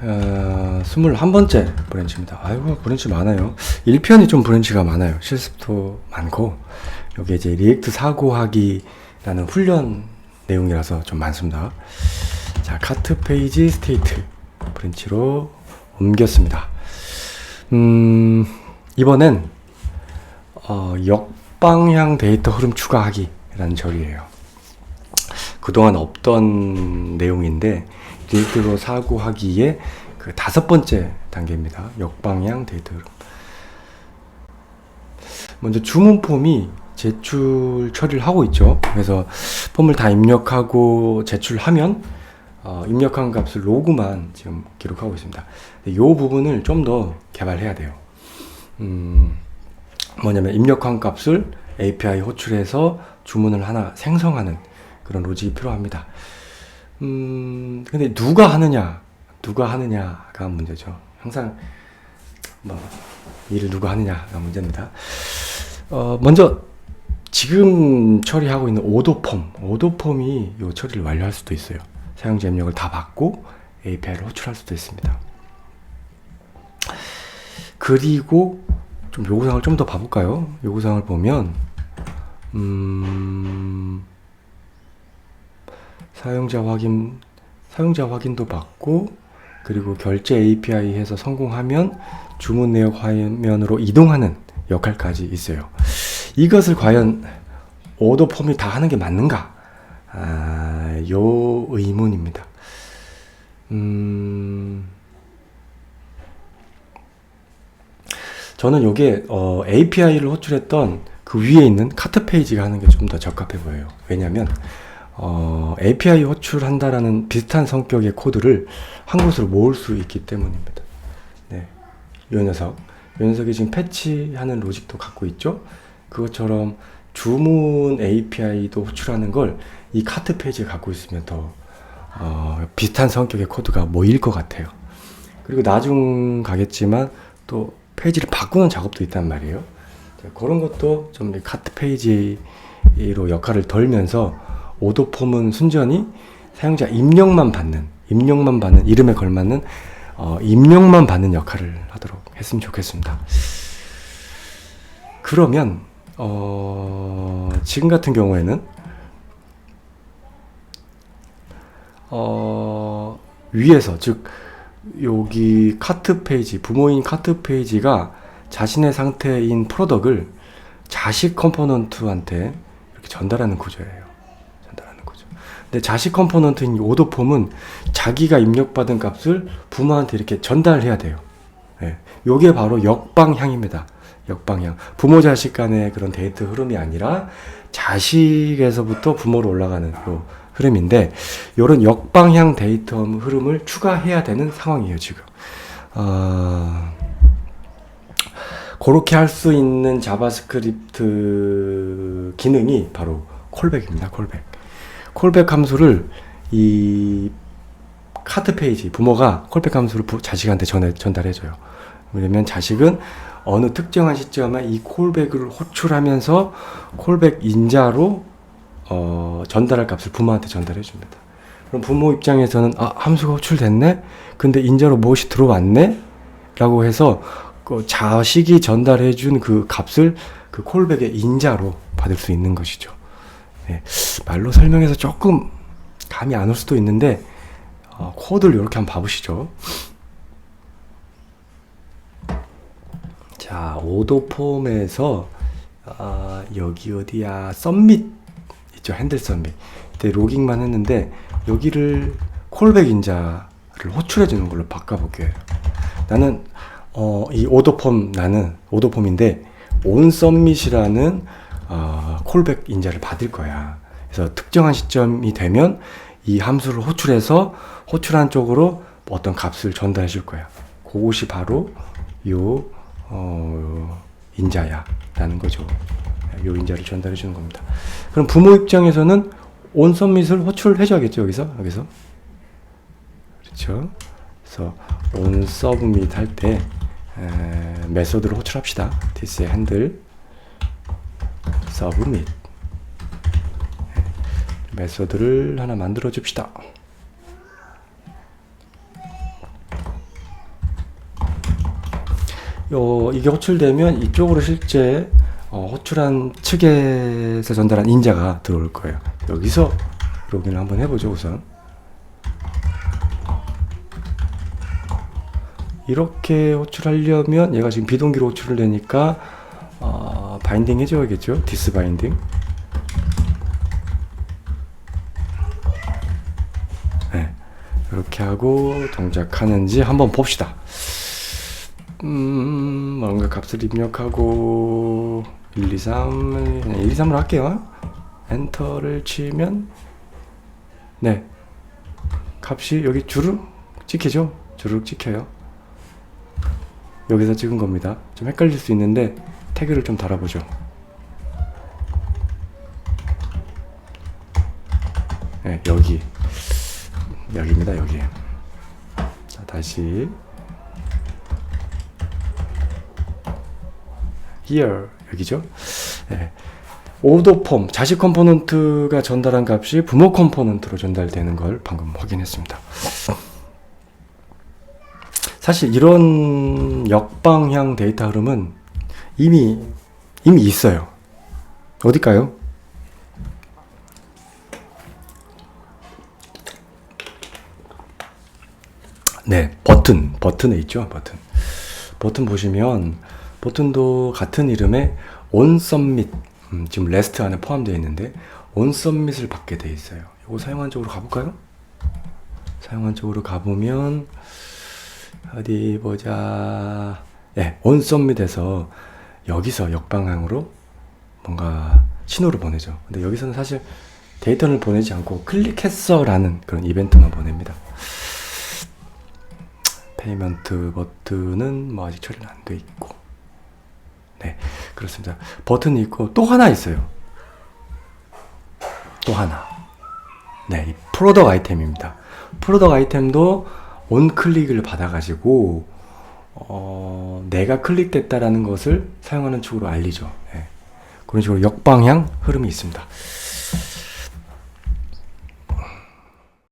어, 21번째 브랜치입니다. 아이고, 브랜치 많아요. 1편이 좀 브랜치가 많아요. 실습도 많고, 여기 이제 리액트 사고하기라는 훈련 내용이라서 좀 많습니다. 자, 카트 페이지 스테이트 브랜치로 옮겼습니다. 음, 이번엔, 어, 역방향 데이터 흐름 추가하기라는 절이에요. 그동안 없던 내용인데 리액트로 사고하기에 그 다섯 번째 단계입니다. 역방향 데이터 흐름. 먼저 주문 폼이 제출 처리를 하고 있죠. 그래서 폼을 다 입력하고 제출하면 어, 입력한 값을 로그만 지금 기록하고 있습니다. 이 부분을 좀 더 개발해야 돼요. 음, 뭐냐면 입력한 값을 API 호출해서 주문을 하나 생성하는 그런 로직이 필요합니다. 음, 근데 누가 하느냐, 누가 하느냐가 문제죠. 항상 뭐 일을 누가 하느냐가 문제입니다. 어, 먼저 지금 처리하고 있는 오도폼, 오도폼이 이 처리를 완료할 수도 있어요. 사용자 입력을 다 받고 API를 호출할 수도 있습니다. 그리고 좀 요구사항을 좀 더 봐볼까요? 요구사항을 보면 음, 사용자 확인 사용자 확인도 받고 그리고 결제 API 해서 성공하면 주문 내역 화면으로 이동하는 역할까지 있어요. 이것을 과연 오더 폼이 다 하는 게 맞는가? 아, 요 의문입니다. 음, 저는 요게 어, API를 호출했던 그 위에 있는 카트 페이지가 하는 게 좀 더 적합해 보여요. 왜냐면 어, API 호출한다라는 비슷한 성격의 코드를 한 곳으로 모을 수 있기 때문입니다. 네, 요 녀석, 요 녀석이 지금 패치하는 로직도 갖고 있죠. 그것처럼 주문 API도 호출하는 걸 이 카트 페이지에 갖고 있으면 더 어, 비슷한 성격의 코드가 모일 것 같아요. 그리고 나중 가겠지만 또 페이지를 바꾸는 작업도 있단 말이에요. 자, 그런 것도 좀이 카트 페이지로 역할을 덜면서 오도 폼은 순전히 사용자 입력만 받는 입력만 받는 이름에 걸맞는 어, 입력만 받는 역할을 하도록 했으면 좋겠습니다. 그러면 어, 지금 같은 경우에는 어, 위에서 즉 여기 카트 페이지 부모인 카트 페이지가 자신의 상태인 프로덕을 자식 컴포넌트한테 이렇게 전달하는 구조예요. 근데 자식 컴포넌트인 이 오도폼은 자기가 입력받은 값을 부모한테 이렇게 전달해야 돼요. 예. 요게 바로 역방향입니다. 역방향. 부모 자식 간의 그런 데이터 흐름이 아니라 자식에서부터 부모로 올라가는 요 흐름인데 요런 역방향 데이터 흐름을 추가해야 되는 상황이에요, 지금. 어, 그렇게 할 수 있는 자바스크립트 기능이 바로 콜백입니다. 콜백. 콜백 함수를 이 카드 페이지 부모가 콜백 함수를 부- 자식한테 전해, 전달해줘요. 왜냐면 자식은 어느 특정한 시점에 이 콜백을 호출하면서 콜백 인자로 어, 전달할 값을 부모한테 전달해 줍니다. 그럼 부모 입장에서는 아 함수가 호출됐네, 근데 인자로 무엇이 들어왔네, 라고 해서 그 자식이 전달해 준 그 값을 그 콜백의 인자로 받을 수 있는 것이죠. 네, 말로 설명해서 조금 감이 안 올 수도 있는데 어, 코드를 이렇게 한번 봐보시죠. 자, 오도 폼에서 아, 여기 어디야? 썸밋 있죠. 핸들 썸밋. 그때 로깅만 했는데 여기를 콜백 인자를 호출해 주는 걸로 바꿔 볼게요. 나는 어, 이 오도폼 나는 오도폼인데 온 썸밋이라는 어, 콜백 인자를 받을 거야. 그래서 특정한 시점이 되면 이 함수를 호출해서 호출한 쪽으로 어떤 값을 전달해 줄 거야. 그것이 바로 요 어, 인자야라는 거죠. 요 인자를 전달해 주는 겁니다. 그럼 부모 입장에서는 온 썸밋을 호출해 줘야겠죠, 여기서. 여기서. 그렇죠. 그래서 온 서브밋 할 때 메소드를 호출합시다. Handle submit 메소드를 하나 만들어 줍시다. 어, 이게 호출되면 이쪽으로 실제 어, 호출한 측에서 전달한 인자가 들어올 거예요. 여기서 로그인을 한번 해보죠, 우선. 이렇게 호출하려면 얘가 지금 비동기로 호출을 되니까 어, 바인딩 해줘야겠죠? 디스 바인딩. 네, 이렇게 하고 동작하는지 한번 봅시다. 음, 뭔가 값을 입력하고 1, 2, 3, 그냥 1, 2, 3으로 할게요. 엔터를 치면 네, 값이 여기 주르륵 찍히죠? 주르륵 찍혀요. 여기서 찍은 겁니다. 좀 헷갈릴 수 있는데 태그를 좀 달아보죠. 네, 여기 여기입니다. 여기. 자, 다시 here 여기죠. 네. 오더 폼 자식 컴포넌트가 전달한 값이 부모 컴포넌트로 전달되는 걸 방금 확인했습니다. 사실 이런 역방향 데이터 흐름은 이미 이미 있어요. 어딜까요? 네, 버튼 버튼에 있죠, 버튼. 버튼 보시면 버튼도 같은 이름의 on submit 음, 지금 레스트 안에 포함되어 있는데 on submit을 받게 돼 있어요. 이거 사용한 쪽으로 가볼까요? 사용한 쪽으로 가보면 어디 보자. 네, on submit에서 여기서 역방향으로 뭔가 신호를 보내죠. 근데 여기서는 사실 데이터를 보내지 않고 클릭했어라는 그런 이벤트만 보냅니다. 페이먼트 버튼은 뭐 아직 처리는 안 돼 있고. 네, 그렇습니다. 버튼이 있고 또 하나 있어요. 또 하나. 네, 이 프로덕 아이템입니다. 프로덕 아이템도 온 클릭을 받아가지고 어, 내가 클릭됐다라는 것을 사용하는 쪽으로 알리죠. 네. 그런 식으로 역방향 흐름이 있습니다.